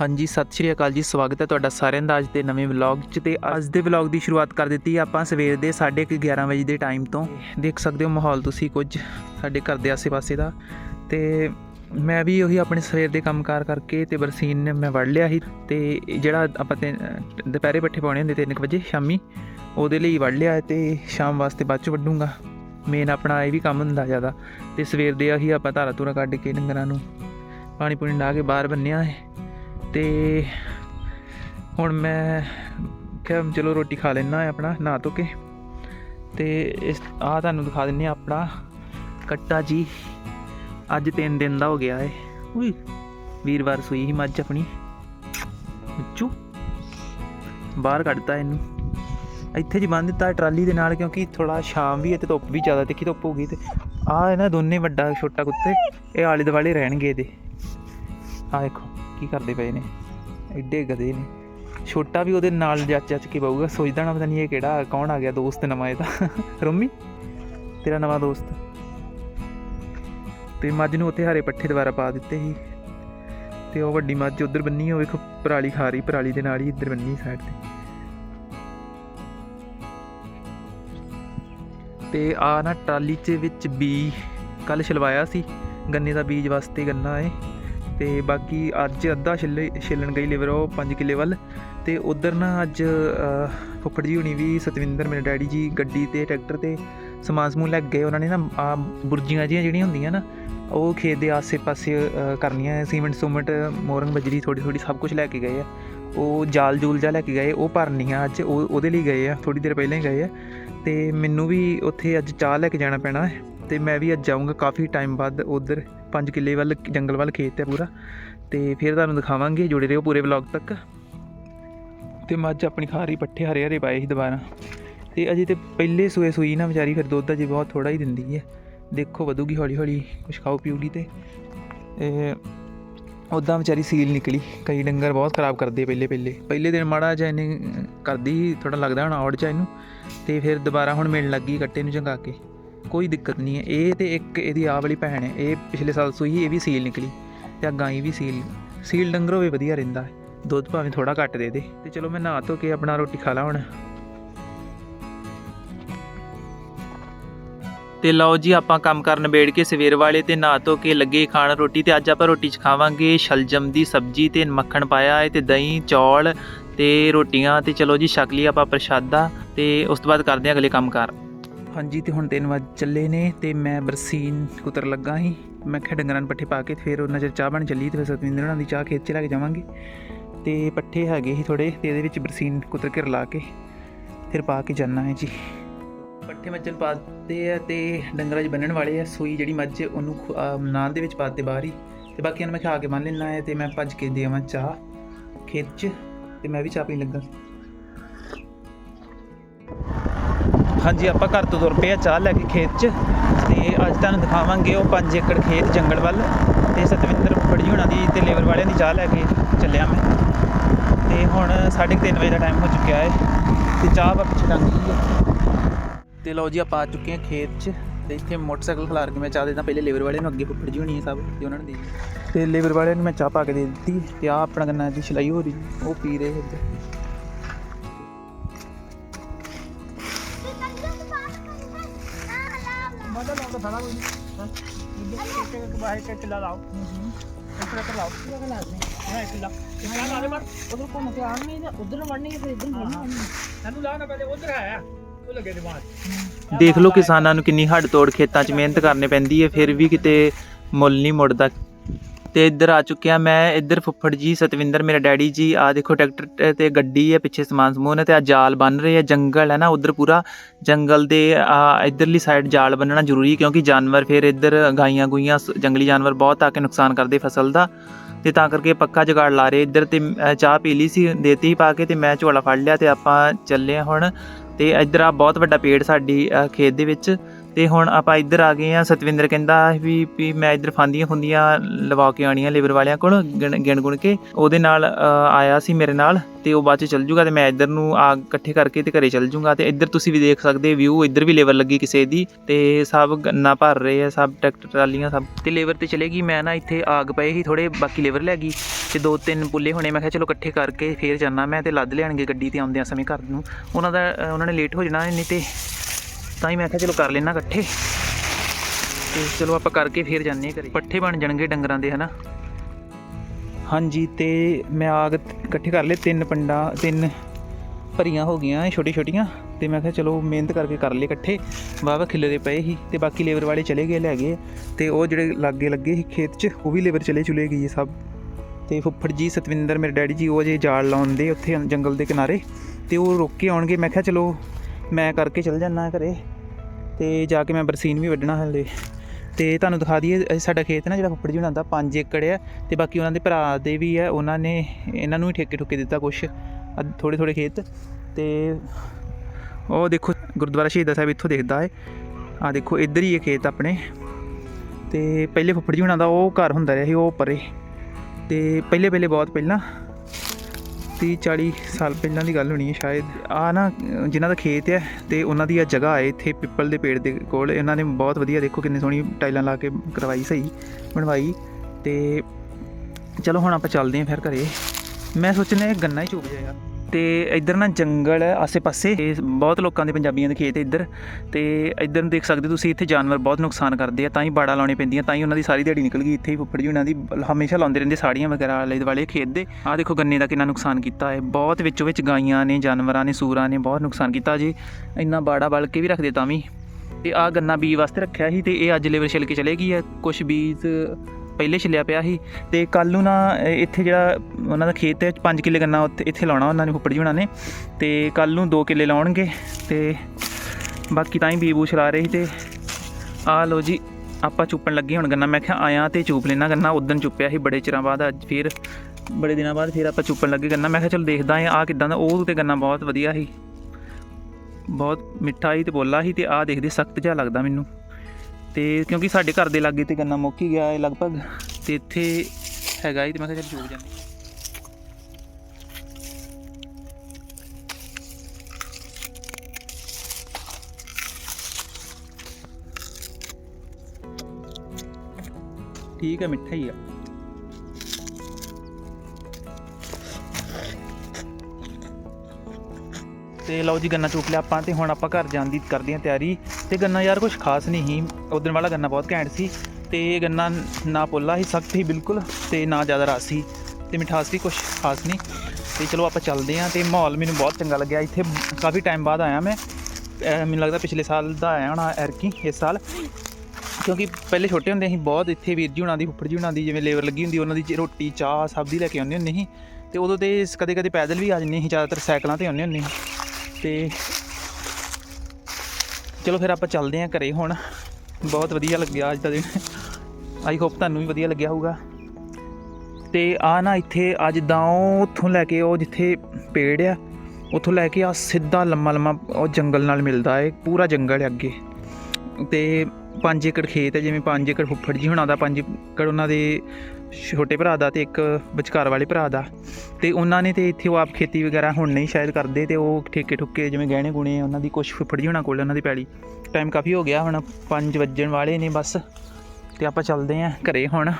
ਹਾਂਜੀ, ਸਤਿ ਸ਼੍ਰੀ ਅਕਾਲ ਜੀ, ਸਵਾਗਤ ਹੈ ਤੁਹਾਡਾ ਸਾਰਿਆਂ ਦਾ ਅੱਜ ਦੇ ਨਵੇਂ ਵਲੌਗ 'ਚ ਤੇ ਅੱਜ ਦੇ ਵਲੌਗ ਦੀ ਸ਼ੁਰੂਆਤ ਕਰ ਦਿੱਤੀ ਆਪਾਂ ਸਵੇਰ ਦੇ 11:30 ਵਜੇ ਦੇ ਟਾਈਮ ਤੋਂ। ਦੇਖ ਸਕਦੇ ਹੋ ਮਾਹੌਲ ਤੁਸੀਂ ਕੁਝ ਸਾਡੇ ਘਰ ਦੇ ਆਸੇ-ਪਾਸੇ ਦਾ। ਤੇ ਮੈਂ ਵੀ ਉਹੀ ਆਪਣੇ ਸਵੇਰ ਦੇ ਕੰਮਕਾਰ ਕਰਕੇ ਤੇ ਬਰਸੀਨ ਨੇ ਮੈਂ ਵੜ ਲਿਆ ਸੀ ਤੇ ਜਿਹੜਾ ਆਪਾਂ ਤੇ ਦੁਪਹਿਰੇ ਪੱਠੇ ਪਾਉਣੇ ਹੁੰਦੇ 3 ਵਜੇ, ਸ਼ਾਮੀ, ਉਹਦੇ ਲਈ ਵੜ ਲਿਆ ਹੈ ਤੇ ਸ਼ਾਮ ਵਾਸਤੇ ਬਾਅਦ ਚ ਵੱਢੂੰਗਾ। ਮੇਨ ਆਪਣਾ ਇਹ ਵੀ ਕੰਮ ਹੁੰਦਾ ਜ਼ਿਆਦਾ। ਤੇ ਸਵੇਰ ਦੇ ਆਹੀ ਆਪਾਂ ਧਾਰਾ ਧੂਰਾ ਕੱਢ ਕੇ ਡੰਗਰਾਂ ਨੂੰ ਪਾਣੀ ਪੂਣੀ ਲਾ ਕੇ ਬਾਹਰ ਬੰਨਿਆ ਹੈ। ਤੇ ਹੁਣ ਮੈਂ ਕਿਹਾ ਚਲੋ ਰੋਟੀ ਖਾ ਲੈਣਾ ਹੈ ਆਪਣਾ ਨਹਾ ਧੋ ਕੇ। ਤੇ ਇਸ ਆ ਤੁਹਾਨੂੰ ਦਿਖਾ ਦਿੰਨੇ ਆ ਆਪਣਾ ਕੱਟਾ ਜੀ। ਅੱਜ 3 ਦਿਨ ਦਾ ਹੋ ਗਿਆ ਏ। ਉਈ ਵੀਰਵਾਰ ਸੂਈ ਸੀ ਮੱਝ ਆਪਣੀ। ਮਿੱਚੂ ਬਾਹਰ ਕੱਢਤਾ ਇਹਨੂੰ। ਇੱਥੇ ਜੀ ਬੰਨ ਦਿੱਤਾ ਟਰਾਲੀ ਦੇ ਨਾਲ ਕਿਉਂਕਿ ਥੋੜਾ ਸ਼ਾਮ ਵੀ ਹੈ ਤੇ ਧੁੱਪ ਵੀ ਜ਼ਿਆਦਾ ਤਿੱਖੀ ਧੁੱਪ ਹੋ ਗਈ ਤੇ ਆ ਇਹਨਾਂ ਦੋਨੇ ਵੱਡਾ ਛੋਟਾ ਕੁੱਤੇ ਇਹ ਆਲੇ ਦੁਆਲੇ ਰਹਿਣਗੇ ਇਹਦੇ। ਆ ਦੇਖੋ। ਕੀ ਕਰਦੇ ਪਏ ਨੇ? ਐਡੇ ਗਦੇ ਨੇ। ਛੋਟਾ ਵੀ ਉਹਦੇ ਨਾਲ ਜੱਚ ਜੱਚ ਕੇ ਬਹੂਗਾ। ਸੋਚਦਾ ਨਾ ਪਤਾ ਨਹੀਂ ਇਹ ਕਿਹੜਾ, ਕੌਣ ਆ ਗਿਆ ਦੋਸਤ ਨਵਾਂ ਇਹਦਾ। ਰੋਮੀ, ਤੇਰਾ ਨਵਾਂ ਦੋਸਤ। ਤੇ ਮੱਝ ਨੂੰ ਉੱਥੇ ਹਰੇ ਪੱਠੇ ਦੁਬਾਰਾ ਪਾ ਦਿੱਤੇ ਸੀ। ਤੇ ਉਹ ਵੱਡੀ ਮੱਝ ਉਧਰ ਬੰਨੀ ਉਹ ਵੇਖੋ ਪਰਾਲੀ ਖਾ ਰਹੀ, ਪਰਾਲੀ ਦੇ ਨਾਲ ਹੀ ਇੱਧਰ ਬੰਨੀ ਸਾਈਡ ਤੇ। ਤੇ ਆ ਨਾ ਟਰਾਲੀ 'ਚ ਵਿੱਚ ਬੀ ਕੱਲ ਛਲਵਾਇਆ ਸੀ। ਗੰਨੇ ਦਾ ਬੀਜ ਵਾਸਤੇ ਗੰਨਾ ਏ ਤੇ ਬਾਕੀ ਅੱਜ ਅੱਧਾ ਛਿੱਲੇ ਛਿੱਲਣ ਗਈ ਲਿਵਰ ਉਹ 5 ਕਿੱਲੇ ਵੱਲ। ਤੇ ਉਧਰ ਨਾ ਅੱਜ ਅਹ, ਫੁੱਫੜ ਜੀ ਹੁਣੀ ਵੀ ਸਤਵਿੰਦਰ ਮੇਰੇ ਡੈਡੀ ਜੀ ਗੱਡੀ ਤੇ ਟਰੈਕਟਰ ਤੇ ਸਮਾਨ ਸਮੂਹ ਲੈ ਕੇ ਗਏ। ਉਹਨਾਂ ਨੇ ਨਾ ਆ ਬੁਰਜੀਆਂ ਜਿਹੀਆਂ ਜਿਹੜੀਆਂ ਹੁੰਦੀਆਂ ਨਾ ਉਹ ਖੇਤ ਦੇ ਆਸੇ-ਪਾਸੇ ਕਰਨੀਆਂ ਸੀਮੈਂਟ ਸੁਮੈਂਟ ਮੋਰੰਗ ਬਜਰੀ ਥੋੜੀ ਥੋੜੀ ਸਭ ਕੁਝ ਲੈ ਕੇ ਗਏ ਆ ਉਹ ਜਾਲ ਜੂਲ ਜਾ ਲੈ ਕੇ ਗਏ। ਉਹ ਭਰਨੀਆਂ ਅੱਜ ਉਹ ਉਹਦੇ ਲਈ ਗਏ ਆ। ਥੋੜੀ ਦੇਰ ਪਹਿਲਾਂ ਹੀ ਗਏ ਆ। ਤੇ ਮੈਨੂੰ ਵੀ ਉੱਥੇ ਅੱਜ ਚਾਹ ਲੈ ਕੇ ਜਾਣਾ ਪੈਣਾ ਹੈ ਤੇ ਮੈਂ ਵੀ ਅੱਜ ਜਾਊਂਗਾ। ਕਾਫੀ ਟਾਈਮ ਬਾਅਦ ਉਧਰ। ਪੰਜ ਕਿੱਲੇ ਵੱਲ ਜੰਗਲ ਵੱਲ ਖੇਤ ਹੈ ਪੂਰਾ। ਤੇ ਫਿਰ ਤੁਹਾਨੂੰ ਦਿਖਾਵਾਂਗੇ ਜੁੜੇ ਰਹੋ ਪੂਰੇ ਵਲੌਗ ਤੱਕ। ਤੇ ਮੱਝ ਆਪਣੀ ਖਾ ਰਹੀ ਪੱਠੇ ਹਰੇ ਹਰੇ ਪਾਏ ਸੀ ਦੁਬਾਰਾ। ਤੇ ਅਜੇ ਤੇ ਪਹਿਲੇ ਸੂਏ ਸੂਈ ਨਾ ਵਿਚਾਰੀ ਫਿਰ ਦੁੱਧ ਅਜੇ ਬਹੁਤ ਥੋੜਾ ਹੀ ਦਿੰਦੀ ਹੈ। ਦੇਖੋ ਵਧੂਗੀ ਹੌਲੀ ਹੌਲੀ ਕੁਛ ਖਾਓ ਪੀਊਗੀ ਤੇ। ਇਹ ਉੱਦਾਂ ਵਿਚਾਰੀ ਸੀਲ ਨਿਕਲੀ। ਕਈ ਡੰਗਰ ਬਹੁਤ ਖਰਾਬ ਕਰਦੇ ਪਹਿਲੇ ਪਹਿਲੇ ਪਹਿਲੇ ਦਿਨ ਮਾੜਾ ਜਿਹਾ ਇਹਨੇ ਅਹ, ਕਰਦੀ ਥੋੜਾ ਲੱਗਦਾ ਹੁਣ ਔੜ 'ਚ ਇਹਨੂੰ। ਤੇ ਫਿਰ ਦੁਬਾਰਾ ਹੁਣ ਮਿਲਣ ਲੱਗੀ ਕੱਟੇ ਨੂੰ ਚੰਗਾ ਕੇ। ਕੋਈ ਦਿੱਕਤ ਨਹੀਂ ਹੈ। ਇਹ ਤੇ ਇੱਕ ਇਹਦੀ ਆਹ ਵਾਲੀ ਭੈਣ ਹੈ। ਇਹ ਪਿਛਲੇ ਸਾਲ ਸੂਈ ਇਹ ਵੀ ਸੀਲ ਨਿਕਲੀ ਤੇ ਅੱਗਾਂ ਗਾਈ ਵੀ ਸੀਲ। ਸੀਲ ਡੰਗਰ ਹੋਵੇ ਵਧੀਆ ਰਹਿੰਦਾ ਹੈ। ਦੁੱਧ ਭਾਵੇਂ ਥੋੜਾ ਘੱਟ ਦੇ ਦੇ। ਤੇ ਚਲੋ ਮੈਂ ਨਹਾ ਧੋ ਕੇ ਆਪਣਾ ਰੋਟੀ ਖਾ ਲਾ ਹੁਣ। ਤੇ ਲਓ ਜੀ, ਆਪਾਂ ਕੰਮ ਕਰਨ ਬੈਠ ਕੇ ਸਵੇਰ ਵਾਲੇ ਤੇ ਨਹਾ ਧੋ ਕੇ ਲੱਗੇ ਖਾਣ ਰੋਟੀ ਤੇ ਅੱਜ ਆਪਾਂ ਰੋਟੀ ਚ ਖਾਵਾਂਗੇ ਸ਼ਲਜਮ ਦੀ ਸਬਜ਼ੀ ਤੇ ਮੱਖਣ ਪਾਇਆ ਹੈ ਤੇ ਦਹੀਂ, ਚੌਲ ਤੇ ਰੋਟੀਆਂ ਤੇ ਚਲੋ ਜੀ, ਛਕ ਲਈ ਆਪਾਂ ਪ੍ਰਸ਼ਾਦਾ ਤੇ ਉਸ ਤੋਂ ਬਾਅਦ ਕਰਦੇ ਹਾਂ ਅਗਲੇ ਕੰਮ ਕਾਰ। ਹਾਂਜੀ ਤੇ ਹੁਣ 3 ਵਜੇ ਚੱਲੇ ਨੇ ਤੇ ਮੈਂ ਬਰਸੀਨ ਕੁਤਰ ਲੱਗਾ ਹੀ ਮੈਂ ਕਿਹਾ ਡੰਗਰਾਂ ਨੂੰ ਪੱਠੇ ਪਾ ਕੇ ਫਿਰ ਉਹਨਾਂ ਚਿਰ ਚਾਹ ਬਣ ਚੱਲੀ ਤੇ ਫਿਰ ਸਤਵਿੰਦਰ ਉਹਨਾਂ ਦੀ ਚਾਹ ਖੇਤ 'ਚ ਲੈ ਕੇ ਜਾਵਾਂਗੇ। ਤੇ ਪੱਠੇ ਹੈਗੇ ਸੀ ਥੋੜੇ ਤੇ ਇਹਦੇ ਵਿੱਚ ਬਰਸੀਨ ਕੁਤਰ ਕੇ ਰਲਾ ਕੇ ਫਿਰ ਪਾ ਕੇ ਜਾਣਾ ਹੈ ਜੀ। ਪੱਠੇ ਮੱਝਣ ਪਾਤੇ ਆ ਤੇ ਡੰਗਰਾਂ 'ਚ ਬੰਨਣ ਵਾਲੇ ਆ, ਸੂਈ ਜਿਹੜੀ ਮੱਝ ਉਹਨੂੰ ਖੁ- ਨਾਲ ਦੇ ਵਿੱਚ ਪਾਤੇ ਬਾਹਰ ਹੀ। ਤੇ ਬਾਕੀਆਂ ਨੂੰ ਮੈਂ ਖਾ ਕੇ ਬੰਨ ਲੈਣਾ ਹੈ ਤੇ ਮੈਂ ਭੱਜ ਕੇ ਦੇਵਾਂ ਚਾਹ ਖੇਤ 'ਚ ਤੇ ਮੈਂ ਵੀ ਚਾਹ ਪੀਣ ਲੱਗਾ। ਹਾਂਜੀ, ਆਪਾਂ ਘਰ ਤੋਂ ਤੁਰ ਪਏ ਆ ਚਾਹ ਲੈ ਕੇ ਖੇਤ 'ਚ ਤੇ ਅੱਜ ਤੁਹਾਨੂੰ ਦਿਖਾਵਾਂਗੇ ਉਹ 5 ਏਕੜ ਖੇਤ ਜੰਗਲ ਵੱਲ ਤੇ ਸਤਵਿੰਦਰ ਫੜੀ ਹੋਣਾ ਦੀ ਤੇ ਲੇਬਰ ਵਾਲਿਆਂ ਦੀ ਚਾਹ ਲੈ ਕੇ ਚੱਲਿਆ ਮੈਂ। ਤੇ ਹੁਣ 3:30 ਵਜੇ ਦਾ ਟਾਈਮ ਹੋ ਚੁੱਕਿਆ ਹੈ ਤੇ ਚਾਹ ਆਪਾਂ ਪਿੱਛੇ ਟੰਗੀ ਹੈ ਤੇ ਲਓ ਜੀ, ਆਪਾਂ ਆ ਚੁੱਕੇ ਹਾਂ ਖੇਤ 'ਚ ਤੇ ਇੱਥੇ ਮੋਟਰਸਾਈਕਲ ਖਲਾਰ ਕੇ ਮੈਂ ਚਾਹ ਦੇਦਾ। ਪਹਿਲੇ ਲੇਬਰ ਵਾਲੇ ਨੂੰ ਅੱਗੇ ਫੁੱਫੜ ਜੀ ਹੋਣੀ ਹੈ ਸਭ ਤੇ ਉਹਨਾਂ ਨੇ ਦੇ ਤੇ ਲੇਬਰ ਵਾਲਿਆਂ ਨੂੰ ਮੈਂ ਚਾਹ ਪਾ ਕੇ ਦੇ ਦਿੱਤੀ ਤੇ ਆ ਆਪਣਾ ਗੰਨਾ ਦੀ ਛਲਾਈ ਹੋ ਰਹੀ, ਉਹ ਪੀ ਰਹੇ ਇੱਧਰ। ਮਦਦ ਲਾਉਂ ਤਾਂ ਫੜਾ ਕੋਈ ਨਹੀਂ? ਹਾਂ? ਇੱਧਰ ਇੱਕ ਇੱਕ ਬਾਹਰ ਇੱਕ ਕਿੱਲਾ ਲਾਓ। ਇੱਕ ਇੱਕ ਲਾਓ। ਕਿੱਲਾ ਲਾ ਦੇ ਹਾਂ ਇੱਕ ਕਿੱਲਾ। ਕਿੱਲਾ ਲਾ ਦੇ ਪਰ ਉਧਰ ਘੁੰਮ ਕੇ ਆਉਣਗੇ ਤੇ ਉਧਰ ਵੜਨਗੇ ਫਿਰ ਇਧਰ ਵੜਨਗੇ ਸਾਨੂੰ ਲਾ ਨਾ ਪਹਿਲੇ ਉਧਰ ਹੈ। ਉਹ ਲੱਗੇ ਦਿਮਾਗ ਦੇਖ ਲਓ ਕਿਸਾਨਾਂ ਨੂੰ ਕਿੰਨੀ ਹੱਡ ਤੋੜ ਖੇਤਾਂ 'ਚ ਮਿਹਨਤ ਕਰਨੀ ਪੈਂਦੀ ਹੈ ਫਿਰ ਵੀ ਕਿਤੇ ਮੁੱਲ ਨਹੀਂ ਮੁੜਦਾ। ਤੇ ਇੱਧਰ ਆ ਚੁੱਕਿਆ ਮੈਂ, ਇੱਧਰ ਫੁੱਫੜ ਜੀ, ਸਤਵਿੰਦਰ, ਮੇਰੇ ਡੈਡੀ ਜੀ, ਆ ਦੇਖੋ ਟਰੈਕਟਰ ਤੇ ਗੱਡੀ ਹੈ, ਪਿੱਛੇ ਸਮਾਨ ਸਮੂਨ ਹੈ ਤੇ ਆ ਜਾਲ ਬੰਨ ਰਹੇ ਆ, ਜੰਗਲ ਹੈ ਨਾ, ਉਧਰ ਪੂਰਾ ਜੰਗਲ ਦੇ, ਆ ਇਧਰਲੀ ਸਾਈਡ ਜਾਲ ਬੰਨਣਾ ਜ਼ਰੂਰੀ ਕਿਉਂਕਿ ਜਾਨਵਰ ਫਿਰ ਇੱਧਰ ਗਾਈਆਂ ਗੁਈਆਂ, ਸ- ਜੰਗਲੀ ਜਾਨਵਰ ਬਹੁਤ ਆ ਕੇ ਨੁਕਸਾਨ ਕਰਦੇ ਫਸਲ ਦਾ। ਤੇ ਤਾਂ ਕਰਕੇ ਪੱਕਾ ਜੁਗਾੜ ਲਾ ਰਹੇ, ਇੱਧਰ ਤੇ ਚਾਹ ਪੀ ਲਈ ਸੀ, ਦੇਤੀ ਪਾ ਕੇ ਤੇ ਮੈਂ ਝੋਲਾ ਫੜ ਲਿਆ ਤੇ ਆਪਾਂ ਚੱਲੇ ਹਾਂ ਹੁਣ। ਤੇ ਇੱਧਰ ਆ ਬਹੁਤ ਵੱਡਾ ਪੇੜ ਸਾਡੀ ਖੇਤ ਦੇ ਵਿੱਚ। ਤੇ ਹੁਣ ਆਪਾਂ ਇੱਧਰ ਆ ਗਏ ਆ ਸਤਵਿੰਦਰ ਕਹਿੰਦਾ ਵੀ ਵੀ ਮੈਂ ਇੱਧਰ ਫਾਂਦੀਆਂ ਫੁੰਦੀਆਂ ਲਵਾ ਕੇ ਆਣੀਆਂ ਲੇਬਰ ਵਾਲਿਆਂ ਕੋਲ, ਗਿਣ ਗਿਣ ਗੁਣ ਕੇ। ਉਹਦੇ ਨਾਲ ਆਇਆ ਸੀ ਮੇਰੇ ਨਾਲ ਤੇ ਉਹ ਬਾਅਦ ਚ ਚੱਲ ਜੂਗਾ ਤੇ ਮੈਂ ਇੱਧਰ ਨੂੰ ਆ ਇਕੱਠੇ ਕਰਕੇ ਤੇ ਘਰੇ ਚੱਲ ਜੂਗਾ। ਤੇ ਇੱਧਰ ਤੁਸੀਂ ਵੀ ਦੇਖ ਸਕਦੇ ਵਿਊ ਇੱਧਰ ਵੀ ਲੇਬਰ ਲੱਗੀ ਕਿਸੇ ਦੀ ਤੇ ਸਭ ਗੰਨਾ ਭਰ ਰਹੇ ਆ, ਸਭ ਟਰੈਕਟਰ ਟਰਾਲੀਆਂ ਸਭ। ਤੇ ਲੇਬਰ ਤੇ ਚਲੇਗੀ ਮੈਂ ਨਾ ਇੱਥੇ ਆਗ ਪਏ ਸੀ ਥੋੜੇ ਬਾਕੀ ਲੇਬਰ ਲੈ ਗਈ ਤੇ ਦੋ ਤਿੰਨ ਪੁੱਲੇ ਹੋਣੇ। ਮੈਂ ਕਿਹਾ ਚਲੋ ਇਕੱਠੇ ਕਰਕੇ ਫੇਰ ਜਾਣਾ ਮੈਂ ਤੇ ਲੱਦ ਲੈਣਗੇ ਗੱਡੀ ਤੇ ਆਉਂਦਿਆਂ ਸਮੇਂ ਘਰ ਨੂੰ। ਉਹਨਾਂ ਦਾ ਉਹਨਾਂ ਨੇ ਲੇਟ ਹੋ ਜਾਣਾ, ਨਹੀਂ ਤੇ ਤਾਂ ਹੀ ਮੈਂ ਕਿਹਾ ਚਲੋ ਕਰ ਲੈਣਾ ਇਕੱਠੇ। ਤੇ ਚਲੋ ਆਪਾਂ ਕਰਕੇ ਫੇਰ ਜਾਂਦੇ ਹਾਂ ਘਰੇ। ਪੱਠੇ ਬਣ ਜਾਣਗੇ ਡੰਗਰਾਂ ਦੇ, ਹਨਾ? ਹਾਂਜੀ, ਤੇ ਮੈਂ ਆਗ ਇਕੱਠੇ ਕਰ ਲਏ। ਤਿੰਨ ਪੰਡਾ, ਤਿੰਨ ਭਰੀਆਂ ਹੋ ਗਈਆਂ ਛੋਟੀ ਛੋਟੀਆਂ ਤੇ ਮੈਂ ਕਿਹਾ ਚਲੋ ਮਿਹਨਤ ਕਰਕੇ ਕਰ ਲਏ ਇਕੱਠੇ। ਵਾਹਵਾ ਖਿਲਰੇ ਪਏ ਸੀ ਤੇ ਬਾਕੀ ਲੇਬਰ ਵਾਲੇ ਚਲੇ ਗਏ ਲੈ ਗਏ। ਤੇ ਉਹ ਜਿਹੜੇ ਲਾਗੇ ਲੱਗੇ ਸੀ ਖੇਤ 'ਚ, ਉਹ ਵੀ ਲੇਬਰ ਚਲੇ ਚੁਲੇ ਗਈ ਹੈ ਸਭ। ਤੇ ਫੁੱਫੜ ਜੀ, ਸਤਵਿੰਦਰ, ਮੇਰੇ ਡੈਡੀ ਜੀ, ਉਹ ਜੇ ਜਾਲ ਲਾਉਂਦੇ ਉੱਥੇ ਜੰਗਲ ਦੇ ਕਿਨਾਰੇ। ਤੇ ਉਹ ਰੁੱਕ ਕੇ ਆਉਣਗੇ। ਮੈਂ ਕਿਹਾ ਚਲੋ ਮੈਂ ਕਰਕੇ ਚਲ ਜਾਣਾ ਘਰੇ ਤੇ ਜਾ ਕੇ ਮੈਂ ਬਰਸੀਨ ਵੀ ਵੱਢਣਾ ਹਲੇ। ਤੇ ਤੁਹਾਨੂੰ ਦਿਖਾ ਦਈਏ ਸਾਡਾ ਖੇਤ ਨਾ ਜਿਹੜਾ ਫੁੱਫੜ ਜੀ ਬਣਾਉਂਦਾ ਦਾ 5 ਏਕੜ ਹੈ ਤੇ ਬਾਕੀ ਉਹਨਾਂ ਦੇ ਭਰਾ ਦੇ ਵੀ ਹੈ ਉਹਨਾਂ ਨੇ ਇਹਨਾਂ ਨੂੰ ਹੀ ਠੇਕੇ ਠੁਕੇ ਦਿੱਤਾ ਕੁਛ ਥੋੜੇ ਥੋੜੇ ਖੇਤ। ਤੇ ਉਹ ਦੇਖੋ, ਗੁਰਦੁਆਰਾ ਸ਼ਹੀਦਾਂ ਸਾਹਿਬ ਇੱਥੋਂ ਦੇਖਦਾ ਹੈ ਆ ਦੇਖੋ, ਇੱਧਰ ਹੀ ਇਹ ਖੇਤ ਆਪਣੇ। ਤੇ ਪਹਿਲੇ ਫੁੱਫੜ ਜੀ ਉਹਨਾਂ ਦਾ ਉਹ ਘਰ ਹੁੰਦਾ ਰਿਹਾ ਸੀ, ਉਹ ਪਰੇ ਤੇ ਪਹਿਲੇ ਪਹਿਲੇ ਬਹੁਤ ਪਹਿਲਾਂ 30 40 ਸਾਲ ਪਹਿਲਾਂ ਦੀ ਗੱਲ ਹੋਣੀ ਹੈ ਸ਼ਾਇਦ। ਆ ਨਾ ਅ, ਜਿਨ੍ਹਾਂ ਦਾ ਖੇਤ ਹੈ ਤੇ ਉਹਨਾਂ ਦੀ ਆ ਜਗ੍ਹਾ ਹੈ ਇੱਥੇ ਪਿੱਪਲ ਦੇ ਪੇੜ ਦੇ ਕੋਲ। ਇਹਨਾਂ ਨੇ ਬਹੁਤ ਵਧੀਆ ਦੇਖੋ ਕਿੰਨੀ ਸੋਹਣੀ ਟਾਈਲਾਂ ਲਾ ਕੇ ਕਰਵਾਈ ਸਹੀ ਬਣਵਾਈ। ਤੇ ਚਲੋ ਹੁਣ ਆਪਾਂ ਚੱਲਦੇ ਹਾਂ ਫਿਰ ਘਰੇ। ਮੈਂ ਸੋਚਣਾ ਗੰਨਾ ਹੀ ਚੁੱਕ ਜਾਏਗਾ ਤੇ ਇੱਧਰ ਨਾ ਜੰਗਲ ਹੈ ਆਸੇ-ਪਾਸੇ, ਤੇ ਬਹੁਤ ਲੋਕਾਂ ਦੇ ਪੰਜਾਬੀਆਂ ਦੇ ਖੇਤ ਹੈ ਇੱਧਰ। ਤੇ ਇੱਧਰ ਨੂੰ ਦੇਖ ਸਕਦੇ ਹੋ ਤੁਸੀਂ, ਇੱਥੇ ਜਾਨਵਰ ਬਹੁਤ ਨੁਕਸਾਨ ਕਰਦੇ ਆ, ਤਾਂ ਹੀ ਬਾੜਾ ਲਾਉਣੇ ਪੈਂਦੀਆਂ, ਤਾਂ ਹੀ ਉਹਨਾਂ ਦੀ ਸਾਰੀ ਦਿਹਾੜੀ ਨਿਕਲ ਗਈ ਇੱਥੇ। ਹੀ ਫੁੱਫੜ ਜੀ ਉਹਨਾਂ ਦੀ ਹਮੇਸ਼ਾ ਲਾਉਂਦੇ ਰਹਿੰਦੇ ਸਾੜੀਆਂ ਵਗੈਰਾ ਆਲੇ ਦੁਆਲੇ ਖੇਤ ਦੇ। ਆਹ ਦੇਖੋ ਗੰਨੇ ਦਾ ਕਿੰਨਾ ਨੁਕਸਾਨ ਕੀਤਾ ਹੈ। ਬਹੁਤ ਵਿੱਚੋਂ ਵਿੱਚ ਗਾਈਆਂ ਨੇ, ਜਾਨਵਰਾਂ ਨੇ, ਸੂਰਾਂ ਨੇ, ਬਹੁਤ ਨੁਕਸਾਨ ਕੀਤਾ ਜੀ। ਇੰਨਾ ਬਾੜਾ ਬਲ ਕੇ ਵੀ ਰੱਖਦੇ ਤਾਂ ਵੀ। ਤੇ ਆ ਗੰਨਾ ਬੀਜ ਵਾਸਤੇ ਰੱਖਿਆ ਸੀ ਤੇ ਇਹ ਅੱਜ ਲੇਬਰ ਛਿਲ ਕੇ ਚਲੇਗੀ ਹੈ। ਕੁਝ ਬੀਜ ਪਹਿਲੇ ਛਿਲਿਆ ਪਿਆ ਸੀ ਤੇ ਕੱਲ ਨੂੰ ਨਾ ਇੱਥੇ ਜਿਹੜਾ ਉਹਨਾਂ ਦਾ ਖੇਤ ਹੈ 5 ਕਿੱਲੇ ਗੰਨਾ ਉੱਥੇ, ਇੱਥੇ ਲਾਉਣਾ ਉਹਨਾਂ ਨੇ, ਫੁੱਫੜ ਜੀ ਉਹਨਾਂ ਨੇ। ਤੇ ਕੱਲ ਨੂੰ 2 ਕਿੱਲੇ ਲਾਉਣਗੇ ਤੇ ਬਾਕੀ ਤਾਂ ਹੀ ਬੀਬੂ ਛਲਾ ਰਹੇ ਸੀ ਤੇ ਆ ਲੋ ਜੀ, ਆਪਾਂ ਚੁੱਪਣ ਲੱਗੇ ਹੁਣ ਗੰਨਾ। ਮੈਂ ਕਿਹਾ ਆਇਆ ਤੇ ਚੁੱਪ ਲੈਣਾ ਗੰਨਾ ਉਦੋਂ ਚੁੱਪਿਆ ਸੀ ਬੜੇ ਚਿਰਾਂ ਬਾਅਦ, ਅੱਜ ਫਿਰ, ਬੜੇ ਦਿਨਾਂ ਬਾਅਦ ਫਿਰ ਆਪਾਂ ਚੁੱਪਣ ਲੱਗੇ ਗੰਨਾ। ਮੈਂ ਕਿਹਾ ਚਲ ਦੇਖਦਾ ਆ ਆ ਕਿਦਾਂ ਦਾ, ਉਹ ਤੇ ਗੰਨਾ ਬਹੁਤ ਵਧੀਆ ਸੀ। ਬਹੁਤ ਮਿੱਠਾ ਸੀ ਤੇ ਬੋਲਾ ਸੀ ਤੇ ਆ ਦੇਖਦੇ ਸਖਤ ਜਿਹਾ ਲੱਗਦਾ ਮੈਨੂੰ। ਤੇ ਕਿਉਂਕਿ ਸਾਡੇ ਘਰ ਦੇ ਲਾਗੇ ਤੇ ਗੰਨਾ ਮੁੱਕ ਹੀ ਗਿਆ ਹੈ ਲਗਭਗ, ਤੇ ਇੱਥੇ ਹੈਗਾ ਹੀ ਤੇ ਮੈਂ ਕਿਹਾ ਚੱਲ ਚੂਪ ਜਾਂਦੇ ਠੀਕ ਹੈ, ਮਿੱਠਾ ਹੀ ਆ। ਤੇ ਲਓ ਜੀ ਗੰਨਾ ਚੁੱਕ ਲਿਆ ਆਪਾਂ ਤੇ ਹੁਣ ਆਪਾਂ ਘਰ ਜਾਣ ਦੀ ਕਰਦੇ ਹਾਂ ਤਿਆਰੀ। ਤੇ ਗੰਨਾ ਯਾਰ ਕੁਝ ਖਾਸ ਨਹੀਂ ਸੀ। ਉਦੋਂ ਵਾਲਾ ਗੰਨਾ ਬਹੁਤ ਘੈਂਟ ਸੀ। ਤੇ ਗੰਨਾ ਨਾ ਪੋਲਾ ਸੀ, ਸਖਤ ਸੀ ਬਿਲਕੁਲ ਤੇ ਨਾ ਜ਼ਿਆਦਾ ਰਸ ਸੀ। ਤੇ ਮਿਠਾਸ ਵੀ ਕੁਝ ਖਾਸ ਨਹੀਂ। ਤੇ ਚਲੋ ਆਪਾਂ ਚੱਲਦੇ ਹਾਂ ਤੇ ਮਾਹੌਲ ਮੈਨੂੰ ਬਹੁਤ ਚੰਗਾ ਲੱਗਿਆ। ਇੱਥੇ ਕਾਫੀ ਟਾਈਮ ਬਾਅਦ ਆਇਆ ਮੈਂ। ਮੈਨੂੰ ਲੱਗਦਾ ਪਿਛਲੇ ਸਾਲ ਦਾ ਆਇਆ ਹੋਣਾ ਐਰਕੀ ਇਸ ਸਾਲ। ਕਿਉਂਕਿ ਪਹਿਲੇ ਛੋਟੇ ਹੁੰਦੇ ਅਸੀਂ ਬਹੁਤ ਇੱਥੇ ਵੀਰ ਜੀ ਹੁਣਾਂ ਦੀ, ਫੁੱਫੜ ਜੀ ਹੁਣਾਂ ਦੀ ਜਿਵੇਂ ਲੇਬਰ ਲੱਗੀ ਹੁੰਦੀ, ਉਹਨਾਂ ਦੀ ਰੋਟੀ, ਚਾਹ ਸਬਜ਼ੀ ਲੈ ਕੇ ਆਉਂਦੇ ਹੁੰਦੇ ਸੀ। ਤੇ ਉਦੋਂ ਤੇ ਕਦੇ ਕਦੇ ਪੈਦਲ ਵੀ ਆ ਜਾਂਦੇ ਸੀ, ਜ਼ਿਆਦਾਤਰ ਸਾਈਕਲਾਂ ਤੇ ਆਉਂਦੇ ਹੁੰਦੇ ਸੀ। ਤੇ ਚਲੋ ਫਿਰ ਆਪਾਂ ਚੱਲਦੇ ਹਾਂ ਘਰੇ ਹੁਣ। ਬਹੁਤ ਵਧੀਆ ਲੱਗਿਆ ਅੱਜ ਦਾ ਦਿਨ। ਆਈ ਹੋਪ ਤੁਹਾਨੂੰ ਵੀ ਵਧੀਆ ਲੱਗਿਆ ਹੋਊਗਾ। ਤੇ ਆ ਨਾ ਇੱਥੇ ਅੱਜ ਜਿੱਦਾਂ ਉਹ ਉੱਥੋਂ ਲੈ ਕੇ ਉਹ ਜਿੱਥੇ ਪੇੜ ਆ, ਉੱਥੋਂ ਲੈ ਕੇ ਆ ਸਿੱਧਾ ਲੰਮਾ ਲੰਮਾ ਉਹ ਜੰਗਲ ਨਾਲ ਮਿਲਦਾ ਹੈ ਪੂਰਾ ਜੰਗਲ ਹੈ ਅੱਗੇ। ਤੇ 5 ਏਕੜ ਖੇਤ ਹੈ, ਜਿਵੇਂ 5 ਏਕੜ ਫੁੱਫੜ ਜੀ ਹੁਣਾਂ ਦਾ 5 ਏਕੜ ਉਹਨਾਂ ਦੇ ਛੋਟੇ ਭਰਾ ਦਾ ਤੇ ਇੱਕ ਵਿਚਕਾਰ ਵਾਲੇ ਭਰਾ ਦਾ। ਤੇ ਉਹਨਾਂ ਨੇ ਤੇ ਇੱਥੇ ਉਹ ਆਪ ਖੇਤੀ ਵਗੈਰਾ ਹੁਣ ਨਹੀਂ ਸ਼ਾਇਦ ਕਰਦੇ ਤੇ ਉਹ ਠੇਕੇ ਠੁੱਕੇ ਜਿਵੇਂ ਗਹਿਣੇ ਗੁਣੇ ਉਹਨਾਂ ਦੀ ਕੁਛ ਫੁੱਫੜ ਜੀ ਹੁਣਾਂ ਕੋਲ ਉਹਨਾਂ ਦੀ ਪੈਲੀ। ਟਾਈਮ ਕਾਫੀ ਹੋ ਗਿਆ, ਹੁਣ 5 ਵੱਜਣ ਵਾਲੇ ਨੇ ਬਸ ਤੇ ਆਪਾਂ ਚੱਲਦੇ ਆਂ ਘਰੇ ਹੁਣ।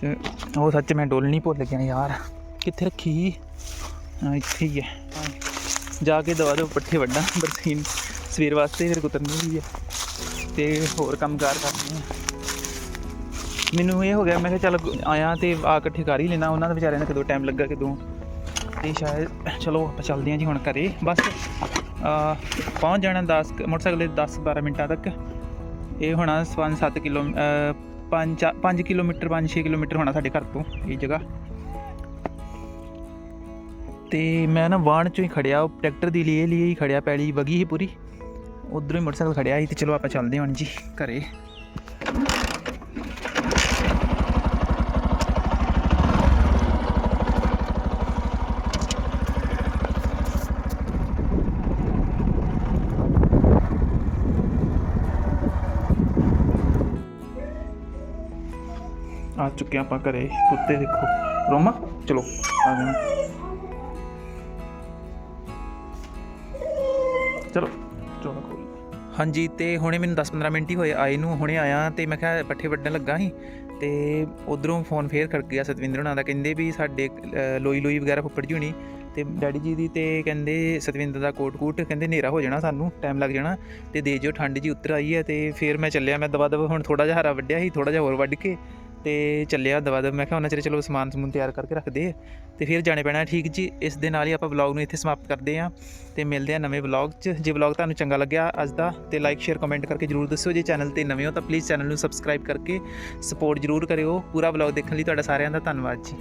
ਤੇ ਉਹ ਸੱਚ ਮੈਂ ਡੋਲਣੀ ਭੁੱਲ ਗਿਆ ਯਾਰ, ਕਿੱਥੇ ਰੱਖੀ? ਇੱਥੇ ਹੀ ਹੈ। ਜਾ ਕੇ ਦਵਾ ਦੋ ਪੱਠੇ ਵੱਡਾ ਬਰਸੀਨ। ਸਵੇਰ ਵਾਸਤੇ ਫਿਰ ਕੁਤਰਨੀ ਵੀ ਹੈ। ਤੇ ਹੋਰ ਕੰਮਕਾਰ ਕਰਨੇ ਆ। ਮੈਨੂੰ ਇਹ ਹੋ ਗਿਆ, ਮੈਂ ਕਿਹਾ ਚੱਲ ਆਇਆ ਤੇ ਆ ਇਕੱਠੇ ਕਰ ਹੀ ਲੈਣਾ। ਉਹਨਾਂ ਦੇ ਵਿਚਾਰਿਆਂ ਦਾ ਕਦੋਂ ਟਾਈਮ ਲੱਗਾ, ਕਦੋਂ? ਤੇ ਸ਼ਾਇਦ, ਚਲੋ ਆਪਾਂ ਚੱਲਦੇ ਹਾਂ ਜੀ ਹੁਣ ਘਰੇ। ਬਸ ਆ ਪਹੁੰਚ ਜਾਣਾ 10 ਮੋਟਰਸਾਈਕਲ ਦੇ 10 12 ਮਿੰਟਾਂ ਤੱਕ। ਇਹ ਹੋਣਾ 5-7 ਕਿਲੋ 5 5 ਕਿਲੋਮੀਟਰ 5-6 ਕਿਲੋਮੀਟਰ ਹੋਣਾ ਸਾਡੇ ਘਰ ਤੋਂ ਇਹ ਜਗ੍ਹਾ। ਤੇ ਮੈਂ ਨਾ ਵਾਣ ਚੋਂ ਹੀ ਖੜਿਆ, ਉਹ ਟਰੈਕਟਰ ਦੀ ਲਈ ਲਈ ਹੀ ਖੜਿਆ, ਪੈਲੀ ਵਗੀ ਹੀ ਪੂਰੀ। ਉਧਰ ਹੀ ਮੋਟਰਸਾਈਕਲ ਖੜਿਆ ਸੀ ਤੇ ਚਲੋ ਆਪਾਂ ਚੱਲਦੇ ਹਾਂ ਜੀ ਘਰੇ। ਆ ਚੁੱਕੇ ਆਪਾਂ ਘਰੇ। ਕੁੱਤੇ ਦੇਖੋ। ਰੋਮਾ, ਚਲੋ, ਆ ਜਾਣਾ ਚਲੋ ਕੋਈ। ਹਾਂਜੀ, ਤੇ ਹੁਣੇ ਮੈਨੂੰ 10-15 ਮਿੰਟ ਹੀ ਹੋਏ ਆਏ ਨੂੰ, ਹੁਣੇ ਆਇਆ ਤੇ ਮੈਂ ਕਿਹਾ ਪੱਠੇ ਵੱਢਣ ਲੱਗਾ ਸੀ। ਤੇ ਉਧਰੋਂ ਫੋਨ ਫੇਰ ਕਰ ਗਿਆ ਸਤਵਿੰਦਰ ਹੁਣਾਂ ਦਾ, ਕਹਿੰਦੇ ਵੀ ਸਾਡੇ ਲੋਈ ਲੋਈ ਵਗੈਰਾ ਫੁੱਫੜ ਜੀ ਹੋਣੀ। ਤੇ ਡੈਡੀ ਜੀ ਦੀ ਤੇ ਕਹਿੰਦੇ ਸਤਵਿੰਦਰ ਦਾ ਕੋਟ ਕੂਟ ਕਹਿੰਦੇ ਹਨੇਰਾ ਹੋ ਜਾਣਾ ਸਾਨੂੰ ਟਾਈਮ ਲੱਗ ਜਾਣਾ। ਤੇ ਦੇ ਜਿਓ, ਠੰਡ ਜੀ ਉਤਰ ਆਈ ਹੈ ਤੇ ਫਿਰ ਮੈਂ ਚੱਲਿਆ, ਮੈਂ ਦਵਾ ਦਵ ਹੁਣ ਥੋੜਾ ਜਿਹਾ ਹਰਾ ਵੱਢਿਆ ਸੀ ਥੋੜਾ ਜਿਹਾ ਹੋਰ ਵੱਢ ਕੇ। ਤੇ ਚੱਲਿਆ ਦਵਾ ਦਵ ਮੈਂ ਕਿਹਾ, ਉਹਨਾਂ ਚਿਰ ਚਲੋ ਸਮਾਨ ਸਮੂਨ ਤਿਆਰ ਕਰਕੇ ਰੱਖਦੇ ਆ। ਤੇ ਫਿਰ ਜਾਣੇ ਪੈਣਾ, ਠੀਕ ਜੀ, ਇਸ ਦੇ ਨਾਲ ਹੀ ਆਪਾਂ ਵਲੌਗ ਨੂੰ ਇੱਥੇ ਸਮਾਪਤ ਕਰਦੇ ਆ ਤੇ ਮਿਲਦੇ ਆ ਨਵੇਂ ਵਲੌਗ 'ਚ। ਜੇ ਵਲੌਗ ਤੁਹਾਨੂੰ ਚੰਗਾ ਲੱਗਿਆ ਅੱਜ ਦਾ, ਤੇ ਲਾਈਕ ਸ਼ੇਅਰ ਕਮੈਂਟ ਕਰਕੇ ਜਰੂਰ ਦੱਸਿਓ। ਜੇ ਚੈਨਲ ਤੇ ਨਵੇਂ ਹੋ, ਤਾਂ ਪਲੀਜ਼ ਚੈਨਲ ਨੂੰ ਸਬਸਕ੍ਰਾਈਬ ਕਰਕੇ ਸਪੋਰਟ ਜਰੂਰ ਕਰਿਓ। ਪੂਰਾ ਵਲੌਗ ਦੇਖਣ ਲਈ ਤੁਹਾਡਾ ਸਾਰਿਆਂ ਦਾ ਧੰਨਵਾਦ ਜੀ।